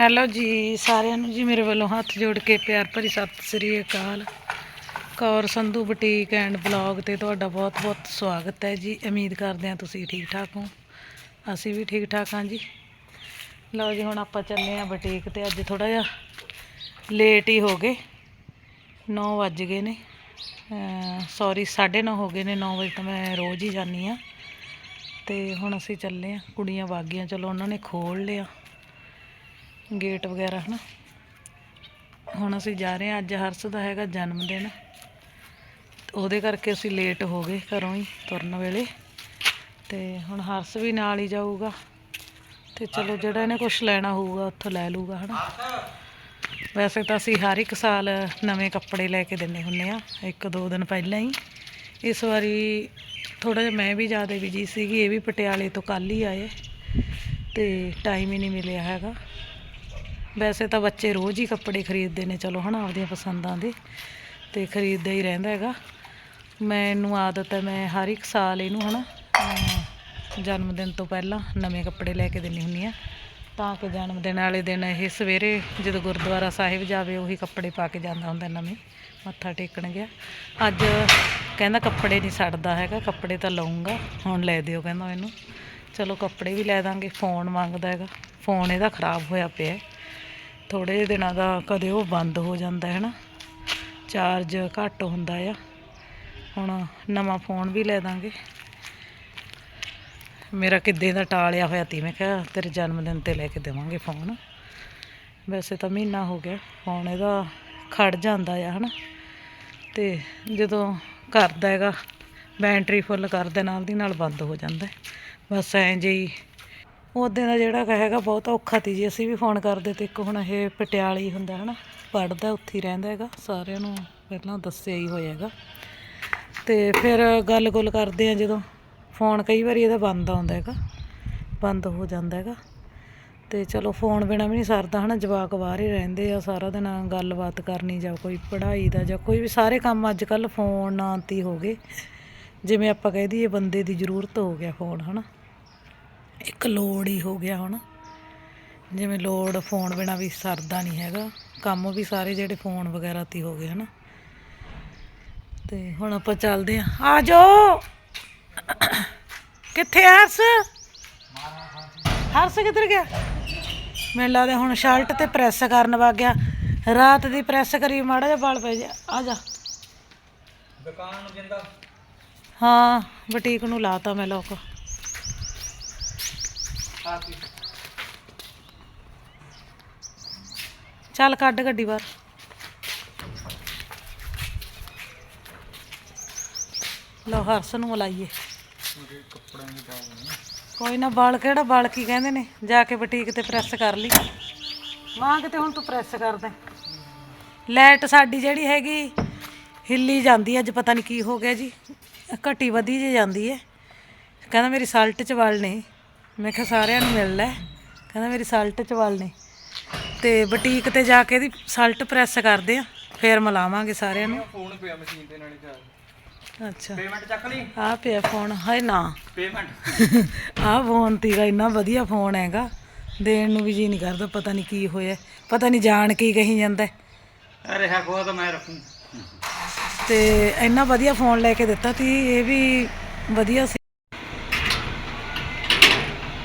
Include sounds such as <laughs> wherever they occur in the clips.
Hello ਜੀ, ਸਾਰਿਆਂ ਨੂੰ ਜੀ ਮੇਰੇ ਵੱਲੋਂ ਹੱਥ ਜੋੜ ਕੇ ਪਿਆਰ ਭਰੀ ਸਤਿ ਸ੍ਰੀ ਅਕਾਲ। Kaur Sandhu boutique and blog ਤੇ ਤੁਹਾਡਾ ਬਹੁਤ-ਬਹੁਤ ਸਵਾਗਤ ਹੈ ਜੀ। ਉਮੀਦ ਕਰਦੇ ਹਾਂ ਤੁਸੀਂ ਠੀਕ ਠਾਕ ਹੋ। ਅਸੀਂ ਵੀ ਠੀਕ ਠਾਕ ਹਾਂ ਜੀ। ਲਓ ਜੀ, ਹੁਣ ਆਪਾਂ ਚੱਲੇ ਹਾਂ ਬੁਟੀਕ ਤੇ। ਅੱਜ ਥੋੜਾ ਜਿਹਾ ਲੇਟ ਹੀ ਹੋ ਗਏ। 9 ਵੱਜ ਗਏ ਨੇ। ਸੌਰੀ 9:30 ਹੋ ਗਏ ਨੇ। 9 ਵਜੇ ਤਾਂ ਮੈਂ ਰੋਜ਼ ਹੀ ਜਾਂਦੀ ਆ ਤੇ ਹੁਣ ਅਸੀਂ ਚੱਲੇ ਆ ਕੁੜੀਆਂ ਵਾਗੀਆਂ। ਚਲੋ, ਉਹਨਾਂ ਨੇ ਖੋਲ ਲਿਆ। ਗੇਟ ਵਗੈਰਾ, ਹਨਾ? ਹੁਣ ਅਸੀਂ ਜਾ ਰਹੇ ਹਾਂ, ਅੱਜ ਹਰਸ ਦਾ ਹੈਗਾ ਜਨਮ ਦਿਨ। ਉਹਦੇ ਕਰਕੇ ਅਸੀਂ ਲੇਟ ਹੋ ਗਏ ਘਰੋਂ ਹੀ ਤੁਰਨ ਵੇਲੇ। ਤੇ ਹੁਣ ਹਰਸ ਵੀ ਨਾਲ ਹੀ ਜਾਊਗਾ। ਤੇ ਚਲੋ ਜਿਹੜਾ ਇਹਨੇ ਕੁਝ ਲੈਣਾ ਹੋਊਗਾ, ਉੱਥੋਂ ਲੈ ਲੂਗਾ ਹਨਾ? ਵੈਸੇ ਤਾਂ ਅਸੀਂ ਹਰ ਇੱਕ ਸਾਲ ਨਵੇਂ ਕੱਪੜੇ ਲੈ ਕੇ ਦਿੰਨੇ ਹੁੰਨੇ ਆ ਇੱਕ ਦੋ ਦਿਨ ਪਹਿਲਾਂ ਹੀ। ਇਸ ਵਾਰੀ ਥੋੜਾ ਜਿਹਾ ਮੈਂ ਵੀ ਜ਼ਿਆਦਾ ਬਿਜ਼ੀ ਸੀਗੀ, ਇਹ ਵੀ ਪਟਿਆਲੇ ਤੋਂ ਕੱਲ ਹੀ ਆਏ। ਤੇ ਟਾਈਮ ਹੀ ਨਹੀਂ ਮਿਲਿਆ ਹੈਗਾ। ਵੈਸੇ ਤਾਂ ਬੱਚੇ ਰੋਜ਼ ਹੀ ਕੱਪੜੇ ਖਰੀਦਦੇ ਨੇ ਚਲੋ ਹਨਾ ਆਪਦੀਆਂ ਪਸੰਦਾਂ ਦੇ ਤੇ ਖਰੀਦਦਾ ਹੀ ਰਹਿੰਦਾ ਹੈਗਾ। ਮੈਨੂੰ ਆਦਤ ਹੈ ਮੈਂ ਹਰ ਇੱਕ ਸਾਲ ਇਹਨੂੰ ਹਨਾ ਅਮ, ਜਨਮ ਦਿਨ ਤੋਂ ਪਹਿਲਾਂ ਨਵੇਂ ਕੱਪੜੇ ਲੈ ਕੇ ਦਿੰਨੀ ਹੁੰਨੀ ਆ ਤਾਂ ਕਿ ਜਨਮ ਦਿਨ ਵਾਲੇ ਦਿਨ ਇਹ ਸਵੇਰੇ ਜਦੋਂ ਗੁਰਦੁਆਰਾ ਸਾਹਿਬ ਜਾਵੇ ਉਹੀ ਕੱਪੜੇ ਪਾ ਕੇ ਜਾਂਦਾ ਹੁੰਦਾ ਨਵੇਂ ਮੱਥਾ ਟੇਕਣ ਗਿਆ। ਅੱਜ ਕਹਿੰਦਾ ਕੱਪੜੇ ਨਹੀਂ ਛੱਡਦਾ ਹੈਗਾ ਕੱਪੜੇ ਤਾਂ ਲਊਂਗਾ ਹੁਣ ਲੈ ਦਿਓ ਕਹਿੰਦਾ ਮੈਨੂੰ। ਚਲੋ ਕੱਪੜੇ ਵੀ ਲੈ ਦਾਂਗੇ ਫੋਨ ਮੰਗਦਾ ਹੈਗਾ ਫੋਨ ਇਹਦਾ ਖਰਾਬ ਹੋਇਆ ਪਿਆ। ਥੋੜੇ ਜਿਹੇ ਦਿਨਾਂ ਦਾ ਕਦੇ ਉਹ ਬੰਦ ਹੋ ਜਾਂਦਾ ਹੈ ਨਾ। ਚਾਰਜ ਘੱਟ ਹੁੰਦਾ ਆ। ਹੁਣ ਨਵਾਂ ਫੋਨ ਵੀ ਲੈ ਦਾਂਗੇ। ਮੇਰਾ ਕਿੱਦੇ ਦਾ ਟਾਲਿਆ ਹੋਇਆ ਤੀ, ਮੈਂ ਕਿਹਾ ਤੇਰੇ ਜਨਮ ਦਿਨ ਤੇ ਲੈ ਕੇ ਦੇਵਾਂਗੇ ਫੋਨ। ਵੈਸੇ ਤਾਂ ਮਹੀਨਾ ਹੋ ਗਿਆ ਫੋਨ ਇਹਦਾ ਖੜ ਜਾਂਦਾ ਆ, ਹਨਾ। ਤੇ ਜਦੋਂ ਕਰਦਾ ਹੈਗਾ ਬੈਟਰੀ ਫੁੱਲ ਕਰਦੇ ਨਾਲ ਦੀ ਨਾਲ ਬੰਦ ਹੋ ਜਾਂਦਾ। ਬਸ ਐਂ ਜਿਹੀ ਉਹਦੇ ਦਾ ਜਿਹੜਾ ਹੈਗਾ ਬਹੁਤ ਔਖਾ ਤੀ ਜੀ। ਅਸੀਂ ਵੀ ਫੋਨ ਕਰਦੇ ਤੇ ਇੱਕ ਹੁਣ ਇਹ ਪਟਿਆਲੇ ਹੀ ਹੁੰਦਾ, ਹਨਾ? ਪੜਦਾ ਉੱਥੇ ਹੀ ਰਹਿੰਦਾ ਹੈਗਾ। ਸਾਰਿਆਂ ਨੂੰ ਪਹਿਲਾਂ ਦੱਸਿਆ ਹੀ ਹੋਇਆ ਹੈਗਾ। ਤੇ ਫਿਰ ਗੱਲ-ਗੁੱਲ ਕਰਦੇ ਆ ਜਦੋਂ। ਫੋਨ ਕਈ ਵਾਰੀ ਇਹਦਾ ਬੰਦ ਆਉਂਦਾ ਹੈਗਾ। ਬੰਦ ਹੋ ਜਾਂਦਾ ਹੈਗਾ। ਤੇ ਚਲੋ, ਫੋਨ ਬਿਨਾ ਵੀ ਨਹੀਂ ਸਰਦਾ, ਹਨਾ? ਜਵਾਕ ਬਾਹਰ ਹੀ ਰਹਿੰਦੇ ਆ, ਸਾਰਾ ਦਿਨ ਗੱਲਬਾਤ ਕਰਨੀ ਜਾਂ ਕੋਈ ਪੜ੍ਹਾਈ ਦਾ ਜਾਂ ਕੋਈ ਵੀ ਸਾਰੇ ਕੰਮ ਅੱਜ ਕੱਲ ਫੋਨ ਨਾਲ ਤੇ ਹੀ ਹੋ ਗਏ। ਜਿਵੇਂ ਆਪਾਂ ਕਹਿ ਦਈਏ, ਬੰਦੇ ਦੀ ਜ਼ਰੂਰਤ ਹੋ ਗਿਆ ਫੋਨ, ਹਨਾ? ਇੱਕ ਲੋੜ ਹੀ ਹੋ ਗਿਆ ਹੁਣ। ਜਿਵੇਂ ਲੋੜ ਫੋਨ ਬਿਨਾ ਵੀ ਸਰਦਾ ਨਹੀਂ ਹੈਗਾ। ਕੰਮ ਵੀ ਸਾਰੇ ਜਿਹੜੇ ਫੋਨ ਵਗੈਰਾ ਤੇ ਹੀ ਗਏ ਹਨਾ। ਤੇ ਹੁਣ ਆਪਾਂ ਚੱਲਦੇ ਆਂ ਆ ਜਾਓ। ਕਿੱਥੇ ਹਰਸ? ਹਰਸ ਕਿੱਧਰ ਗਿਆ? ਮੈਨੂੰ ਲੱਗਦਾ ਹੁਣ ਸ਼ਰਟ ਤੇ ਪ੍ਰੈਸ ਕਰਨ ਵਗ ਗਿਆ। ਰਾਤ ਦੀ ਪ੍ਰੈਸ ਕਰੀ ਮਾੜਾ ਜਿਹਾ ਵਾਲ ਪੈ ਜਾ। ਆ ਜਾ। ਦੁਕਾਨ ਨੂੰ ਜਿੰਦਾ। ਹਾਂ ਬੁਟੀਕ ਨੂੰ ਲਾਤਾ ਮੈਂ ਲੋਕ। ਆ ਕੀ ਚੱਲ ਕੱਢ ਗੱਡੀ ਬਾਹਰ। ਲੋ ਹਰਸ ਨੂੰ ਮਲਾਈਏ ਕੱਪੜਿਆਂ ਦੀ ਬਾਲ ਨਹੀਂ ਕੋਈ ਨਾ ਬਾਲ ਕਿਹੜਾ ਬਾਲ ਕੀ ਕਹਿੰਦੇ ਨੇ, ਜਾ ਕੇ ਬੁਟੀਕ ਤੇ ਪ੍ਰੈਸ ਕਰ ਲਈ। ਮਾਂ ਕਿਤੇ ਹੁਣ ਤੂੰ ਪ੍ਰੈਸ ਦੇ ਲਾਈਟ ਸਾਡੀ ਜਿਹੜੀ ਹੈਗੀ, ਹਿੱਲੀ ਜਾਂਦੀ ਅੱਜ ਪਤਾ ਨਹੀਂ ਕੀ ਹੋ ਗਿਆ ਜੀ। ਘਟੀ ਵਧੀ ਜੇ ਜਾਂਦੀ ਹੈ ਕਹਿੰਦਾ ਮੇਰੀ ਸਾਲਟ ਚ ਵਲ ਨੇ। ਮੈਂ ਕਿਹਾ ਸਾਰਿਆਂ ਨੂੰ ਮਿਲ ਲੈ ਕਹਿੰਦਾ ਮੇਰੀ ਸਲਟ ਚ ਵਲ ਨੇ ਤੇ ਬੁਟੀਕ ਤੇ ਜਾ ਕੇ ਇਹਦੀ ਸਲਟ ਪ੍ਰੈਸ ਕਰਦੇ ਆ ਫੇਰ ਮਿਲਾਵਾਂਗੇ ਸਾਰਿਆਂ ਨੂੰ। ਫੋਨ ਪਿਆ ਮਸ਼ੀਨ ਤੇ ਨਾਲੇ ਚਾਰ ਅੱਛਾ। ਪੇਮੈਂਟ ਚੱਕ ਲਈ? ਆ ਪਿਆ ਫੋਨ। ਹਾਏ ਨਾ। ਪੇਮੈਂਟ <laughs> ਆਹ ਫੋਨ ਤੀਗਾ ਇੰਨਾ ਵਧੀਆ ਫੋਨ ਹੈਗਾ। ਦੇਣ ਨੂੰ ਵੀ ਜੀ ਨਹੀਂ ਕਰਦਾ ਪਤਾ ਨਹੀਂ ਕੀ ਹੋਇਆ ਪਤਾ ਨਹੀਂ ਜਾਣ ਕੀ ਕਹੀ ਜਾਂਦਾ ਹੈ। ਅਰੇ ਹੈ ਕੋ ਤਾਂ ਮੈਂ ਰੱਖੂ। ਤੇ ਇੰਨਾ ਵਧੀਆ ਫੋਨ ਲੈ ਕੇ ਦਿੱਤਾ ਤੀ ਇਹ ਵੀ ਵਧੀਆ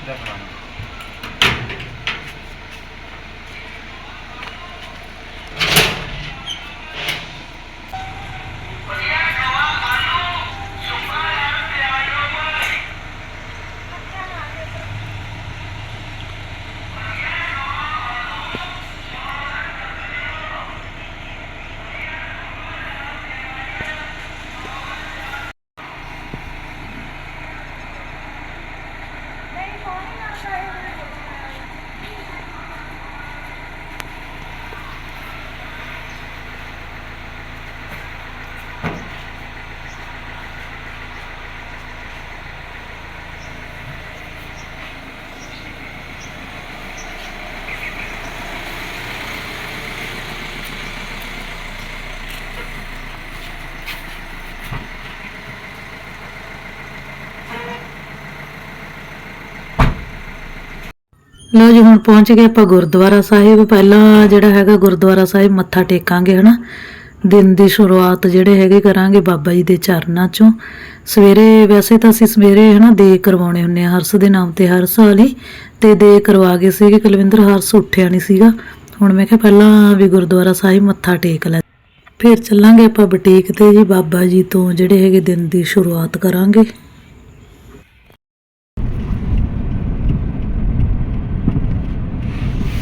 ਸੀ ਲਓ ਜੀ, ਹੁਣ ਪਹੁੰਚ ਗਏ ਆਪਾਂ ਗੁਰਦੁਆਰਾ ਸਾਹਿਬ। ਪਹਿਲਾਂ ਜਿਹੜਾ ਹੈਗਾ ਗੁਰਦੁਆਰਾ ਸਾਹਿਬ ਮੱਥਾ ਟੇਕਾਂਗੇ, ਹਨਾ? ਦਿਨ ਦੀ ਸ਼ੁਰੂਆਤ ਜਿਹੜੇ ਹੈਗੇ ਕਰਾਂਗੇ ਬਾਬਾ ਜੀ ਦੇ ਚਰਨਾਂ ਚੋਂ। ਸਵੇਰੇ ਵੈਸੇ ਤਾਂ ਅਸੀਂ ਸਵੇਰੇ, ਹਨਾ, ਦੇ ਕਰਵਾਉਣੇ ਹੁੰਨੇ ਆ ਹਰਸ ਦੇ ਨਾਮ ਤੇ ਹਰ ਸਾਲ ਹੀ ਤੇ ਦੇ ਕਰਵਾ ਗਏ ਸੀਗੇ, ਕੁਲਵਿੰਦਰ, ਹਰਸ ਉੱਠਿਆ ਨਹੀਂ ਸੀਗਾ। ਹੁਣ ਮੈਂ ਕਿਹਾ ਪਹਿਲਾਂ ਵੀ ਗੁਰਦੁਆਰਾ ਸਾਹਿਬ ਮੱਥਾ ਟੇਕ ਲੈ। ਫਿਰ ਚੱਲਾਂਗੇ ਆਪਾਂ ਬੁਟੀਕ ਤੇ ਜੀ, ਬਾਬਾ ਜੀ ਤੋਂ ਜਿਹੜੇ ਹੈਗੇ ਦਿਨ ਦੀ ਸ਼ੁਰੂਆਤ ਕਰਾਂਗੇ।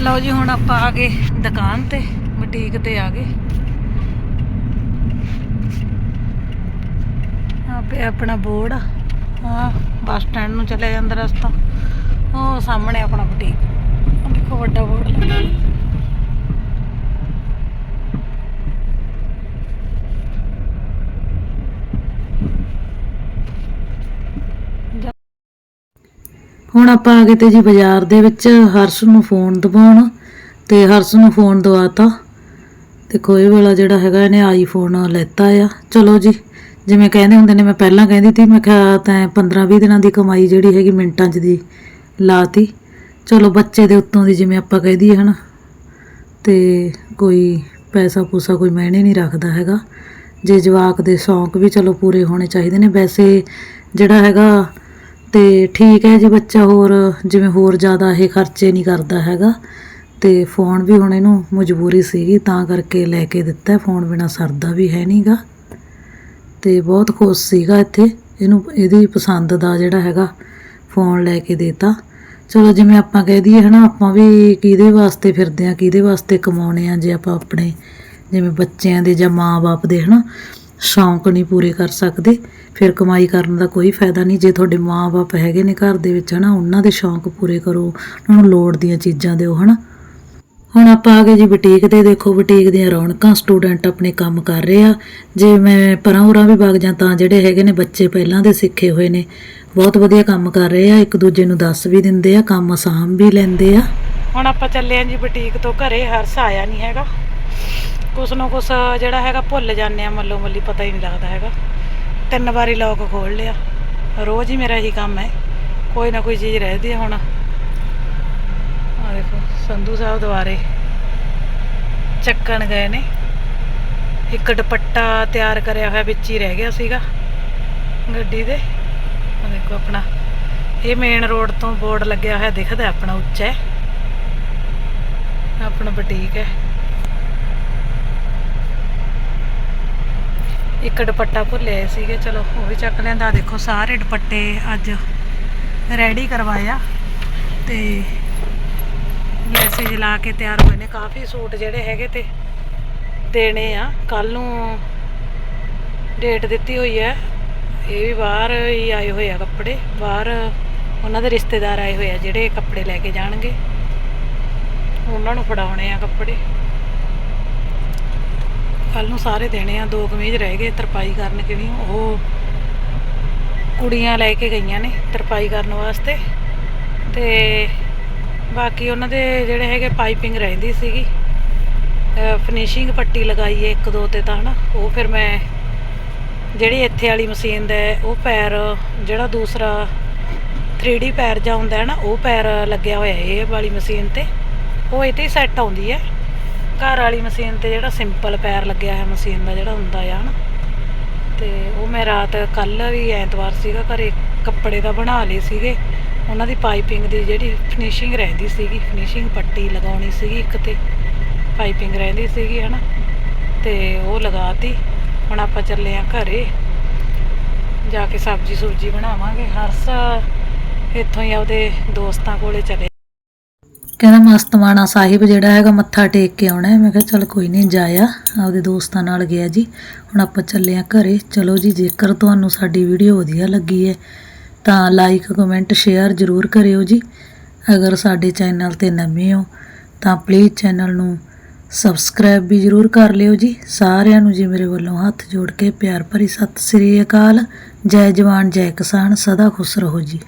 ਲਓ ਜੀ, ਹੁਣ ਆਪਾਂ ਆ ਗਏ ਦੁਕਾਨ ਤੇ, ਬੁਟੀਕ ਤੇ ਆ ਗਏ। ਆਪੇ ਆਪਣਾ ਬੋਰਡ। ਆ ਆਹ ਬੱਸ ਸਟੈਂਡ ਨੂੰ ਚੱਲਿਆ ਜਾਂਦਾ ਰਸਤਾ। ਉਹ ਸਾਹਮਣੇ ਆਪਣਾ ਬੁਟੀਕ। ਦੇਖੋ ਵੱਡਾ ਬੋਰਡ ਲੱਗਾ ਹੁਣ ਆਪਾਂ ਆ ਗਏ ਤੇ ਜੀ ਬਾਜ਼ਾਰ ਦੇ ਵਿੱਚ ਹਰਸ਼ ਨੂੰ ਫੋਨ ਦਵਾਉਣ ਤੇ ਹਰਸ਼ ਨੂੰ ਫੋਨ ਦਵਾਤਾ ਦੇਖੋ ਇਹ ਵਾਲਾ ਜਿਹੜਾ ਹੈਗਾ ਇਹਨੇ ਆਈਫੋਨ ਲੈਤਾ ਆ। ਚਲੋ ਜੀ, ਜਿਵੇਂ ਕਹਿੰਦੇ ਹੁੰਦੇ ਨੇ, ਮੈਂ ਪਹਿਲਾਂ ਕਹਿੰਦੀ ਸੀ, ਮੈਂ ਕਿਹਾ ਤੈਂ 15-20 ਦਿਨਾਂ ਦੀ ਕਮਾਈ ਜਿਹੜੀ ਹੈਗੀ ਮਿੰਟਾਂ 'ਚ ਦੀ ਲਾਤੀ। ਚਲੋ ਬੱਚੇ ਦੇ ਉੱਤੋਂ ਦੀ ਜਿਵੇਂ ਆਪਾਂ ਕਹਿ ਦਈਏ ਹਨਾ, ਤੇ ਕੋਈ ਪੈਸਾ ਪੂਸਾ ਕੋਈ ਮਾਇਨੇ ਨਹੀਂ ਰੱਖਦਾ ਹੈਗਾ। ਜੇ ਜਵਾਕ ਦੇ ਸ਼ੌਂਕ ਵੀ ਚਲੋ ਪੂਰੇ ਹੋਣੇ ਚਾਹੀਦੇ ਨੇ, ਵੈਸੇ ਜਿਹੜਾ ਹੈਗਾ ਤੇ ਠੀਕ ਹੈ ਜੀ ਬੱਚਾ ਹੋਰ, ਜਿਵੇਂ ਹੋਰ ਜ਼ਿਆਦਾ ਇਹ ਖਰਚੇ ਨਹੀਂ ਕਰਦਾ ਹੈਗਾ। ਤੇ ਫੋਨ ਵੀ ਹੁਣ ਇਹਨੂੰ ਮਜਬੂਰੀ ਸੀਗੀ, ਤਾਂ ਕਰਕੇ ਲੈ ਕੇ ਦਿੱਤਾ ਫੋਨ ਬਿਨਾ ਸਰਦਾ ਵੀ ਹੈ ਨਹੀਂਗਾ ਤੇ ਬਹੁਤ ਖੁਸ਼ ਸੀਗਾ ਇੱਥੇ, ਇਹਨੂੰ, ਇਹਦੀ ਪਸੰਦ ਦਾ ਜਿਹੜਾ ਹੈਗਾ ਫੋਨ ਲੈ ਕੇ ਦੇਤਾ। ਚਲੋ ਜਿਵੇਂ ਆਪਾਂ ਕਹਿ ਦਈਏ ਹਨਾ, ਆਪਾਂ ਵੀ ਕਿਹਦੇ ਵਾਸਤੇ ਫਿਰਦੇ ਆ ਕਿਹਦੇ ਵਾਸਤੇ ਕਮਾਉਣੇ ਆ ਜੇ ਆਪਾਂ ਆਪਣੇ, ਜਿਵੇਂ ਬੱਚਿਆਂ ਦੇ ਜਾਂ ਮਾਂ-ਬਾਪ ਦੇ ਹਨਾ। ਸ਼ੌਂਕ ਨਹੀਂ ਪੂਰੇ ਕਰ ਸਕਦੇ, ਫਿਰ ਕਮਾਈ ਕਰਨ ਦਾ ਕੋਈ ਫਾਇਦਾ ਨਹੀਂ। ਜੇ ਤੁਹਾਡੇ ਮਾਂ-ਬਾਪ ਹੈਗੇ ਨੇ ਘਰ ਦੇ ਵਿੱਚ, ਹਨਾ, ਉਹਨਾਂ ਦੇ ਸ਼ੌਂਕ ਪੂਰੇ ਕਰੋ, ਉਹਨਾਂ ਨੂੰ ਲੋੜ ਦੀਆਂ ਚੀਜ਼ਾਂ ਦਿਓ, ਹਨਾ। ਹੁਣ ਆਪਾਂ ਆ ਗਏ ਜੀ ਬੁਟੀਕ ਤੇ ਦੇਖੋ ਬੁਟੀਕ ਦੀਆਂ ਰੌਣਕਾਂ, ਸਟੂਡੈਂਟ ਆਪਣੇ ਕੰਮ ਕਰ ਰਹੇ ਆ। ਜੇ ਮੈਂ ਪਰਾਂ ਉਰਾਂ ਵੀ ਵਗ ਜਾਂ ਤਾਂ ਜਿਹੜੇ ਹੈਗੇ ਨੇ ਬੱਚੇ ਪਹਿਲਾਂ ਦੇ ਸਿੱਖੇ ਹੋਏ ਨੇ, ਬਹੁਤ ਵਧੀਆ ਕੰਮ ਕਰ ਰਹੇ ਆ, ਇੱਕ ਦੂਜੇ ਨੂੰ ਦੱਸ ਵੀ ਦਿੰਦੇ ਆ, ਕੰਮ ਆਸਾਨ ਵੀ ਲੈਂਦੇ ਆ। ਹੁਣ ਆਪਾਂ ਚੱਲੇ ਆਂ ਜੀ ਬੁਟੀਕ ਤੋਂ ਘਰੇ, ਹਰਸ ਆਇਆ ਨਹੀਂ ਹੈਗਾ। ਕੁਛ ਨਾ ਕੁਛ ਜਿਹੜਾ ਹੈਗਾ ਭੁੱਲ ਜਾਂਦੇ ਆ, ਮੱਲੋ ਮੱਲੀ ਪਤਾ ਹੀ ਨਹੀਂ ਲੱਗਦਾ ਹੈਗਾ। ਤਿੰਨ ਵਾਰੀ ਲੋਕ ਖੋਲ ਲਿਆ। ਰੋਜ਼ ਹੀ ਮੇਰਾ ਇਹੀ ਕੰਮ ਹੈ। ਕੋਈ ਨਾ ਕੋਈ ਚੀਜ਼ ਰਹਿਦੀ ਹੈ ਹੁਣ। ਆ ਦੇਖੋ, ਸੰਧੂ ਸਾਹਿਬ ਦੁਆਰੇ ਚੱਕਣ ਗਏ ਨੇ। ਇੱਕ ਦੁਪੱਟਾ ਤਿਆਰ ਕਰਿਆ ਹੋਇਆ ਵਿੱਚ ਹੀ ਰਹਿ ਗਿਆ ਸੀਗਾ ਗੱਡੀ ਦੇ। ਆ ਦੇਖੋ ਆਪਣਾ। ਇਹ ਮੇਨ ਰੋਡ ਤੋਂ ਬੋਰਡ ਲੱਗਿਆ ਹੋਇਆ ਦਿਖਦਾ ਆਪਣਾ ਉੱਚਾ ਆਪਣਾ ਬੁਟੀਕ ਹੈ। ਇੱਕ ਦੁਪੱਟਾ ਭੁੱਲੇ ਸੀਗੇ, ਚਲੋ ਉਹ ਵੀ ਚੱਕ ਲਿਆਂਦਾ। ਦੇਖੋ, ਸਾਰੇ ਦੁਪੱਟੇ ਅੱਜ ਰੈਡੀ ਕਰਵਾਇਆ ਤੇ ਮੈਸੇਜ ਲਾ ਕੇ ਤਿਆਰ ਹੋਏ ਨੇ। ਕਾਫੀ ਸੂਟ ਜਿਹੜੇ ਹੈਗੇ ਤੇ ਦੇਣੇ ਆ। ਕੱਲ ਨੂੰ ਡੇਟ ਦਿੱਤੀ ਹੋਈ ਹੈ। ਇਹ ਵੀ ਬਾਹਰ ਹੀ ਆਏ ਹੋਏ ਆ ਕੱਪੜੇ। ਬਾਹਰ ਉਹਨਾਂ ਦੇ ਰਿਸ਼ਤੇਦਾਰ ਆਏ ਹੋਏ ਆ, ਜਿਹੜੇ ਕੱਪੜੇ ਲੈ ਕੇ ਜਾਣਗੇ। ਉਹਨਾਂ ਨੂੰ ਫੜਾਉਣੇ ਆ ਕੱਪੜੇ। ਕੱਲ ਨੂੰ ਸਾਰੇ ਦੇਣੇ ਆ, ਦੋ ਕਮੀਜ਼ ਰਹਿ ਗਏ, ਤਰਪਾਈ ਕਰਨ ਕਿਣੀ ਉਹ ਕੁੜੀਆਂ ਲੈ ਕੇ ਗਈਆਂ ਨੇ ਤਰਪਾਈ ਕਰਨ ਵਾਸਤੇ ਤੇ ਬਾਕੀ ਉਹਨਾਂ ਦੇ ਜਿਹੜੇ ਹੈਗੇ ਪਾਈਪਿੰਗ ਰਹਿੰਦੀ ਸੀਗੀ ਫਿਨਿਸ਼ਿੰਗ ਪੱਟੀ ਲਗਾਈ ਹੈ ਇੱਕ ਦੋ ਤੇ ਤਾਂ, ਹਨਾ? ਉਹ ਫਿਰ ਮੈਂ ਜਿਹੜੀ ਇੱਥੇ ਵਾਲੀ ਮਸ਼ੀਨ ਦਾ ਉਹ ਪੈਰ ਜਿਹੜਾ ਦੂਸਰਾ 3D ਪੈਰ ਜਾਂ ਹੁੰਦਾ ਹੈ ਨਾ, ਉਹ ਪੈਰ ਲੱਗਿਆ ਹੋਇਆ ਇਹ ਵਾਲੀ ਮਸ਼ੀਨ ਤੇ। ਉਹ ਇਹ ਸੈੱਟ ਆਉਂਦੀ ਹੈ। ਘਰ ਵਾਲੀ ਮਸ਼ੀਨ ਤੇ ਜਿਹੜਾ ਸਿੰਪਲ ਪੈਰ ਲੱਗਿਆ ਹੋਇਆ ਮਸ਼ੀਨ ਦਾ ਜਿਹੜਾ ਹੁੰਦਾ ਆ ਹਨਾ। ਤੇ ਉਹ ਮੈਂ ਰਾਤ ਕੱਲ ਵੀ ਐਤਵਾਰ ਸੀਗਾ, ਘਰੇ ਕੱਪੜੇ ਦਾ ਬਣਾ ਲਏ ਸੀਗੇ। ਉਹਨਾਂ ਦੀ ਪਾਈਪਿੰਗ ਦੀ ਜਿਹੜੀ ਫਿਨਿਸ਼ਿੰਗ ਰਹਿੰਦੀ ਸੀਗੀ ਫਿਨਿਸ਼ਿੰਗ ਪੱਟੀ ਲਗਾਉਣੀ ਸੀਗੀ ਇੱਕ ਤੇ। ਪਾਈਪਿੰਗ ਰਹਿੰਦੀ ਸੀਗੀ ਹਨਾ, ਤੇ ਉਹ ਲਗਾਤੀ। ਹੁਣ ਆਪਾਂ ਚੱਲੇ ਆ ਘਰੇ। ਜਾ ਕੇ ਸਬਜ਼ੀ ਸੁਬਜੀ ਬਣਾਵਾਂਗੇ ਹਰਸ ਇੱਥੋਂ ਹੀ ਆਪਦੇ ਦੋਸਤਾਂ ਕੋਲੇ ਚਲੇ ਕਹਿੰਦਾ ਮਸਤਵਾਣਾ ਸਾਹਿਬ ਜਿਹੜਾ ਹੈਗਾ ਮੱਥਾ ਟੇਕ ਕੇ ਆਉਣਾ ਮੈਂ ਕਿਹਾ ਚੱਲ ਕੋਈ ਨਹੀਂ, ਜਾਇਆ। ਆਪਦੇ ਦੋਸਤਾਂ ਨਾਲ ਗਿਆ ਜੀ। ਹੁਣ ਆਪਾਂ ਚੱਲੇ ਆ ਘਰੇ। ਚਲੋ ਜੀ, ਜੇਕਰ ਤੁਹਾਨੂੰ ਸਾਡੀ ਵੀਡੀਓ ਵਧੀਆ ਲੱਗੀ ਹੈ, ਤਾਂ ਲਾਈਕ ਕਮੈਂਟ ਸ਼ੇਅਰ ਜ਼ਰੂਰ ਕਰਿਓ ਜੀ। ਅਗਰ ਸਾਡੇ ਚੈਨਲ ਤੇ ਨਵੇਂ ਹੋ, ਤਾਂ ਪਲੀਜ਼ ਚੈਨਲ ਨੂੰ ਸਬਸਕ੍ਰਾਈਬ ਵੀ ਜ਼ਰੂਰ ਕਰ ਲਿਓ ਜੀ। ਸਾਰਿਆਂ ਨੂੰ ਜੀ ਮੇਰੇ ਵੱਲੋਂ ਹੱਥ ਜੋੜ ਕੇ ਪਿਆਰ ਭਰੀ ਸਤਿ ਸ੍ਰੀ ਅਕਾਲ। ਜੈ ਜਵਾਨ, ਜੈ ਕਿਸਾਨ, ਸਦਾ ਖੁਸ਼ ਰਹੋ ਜੀ।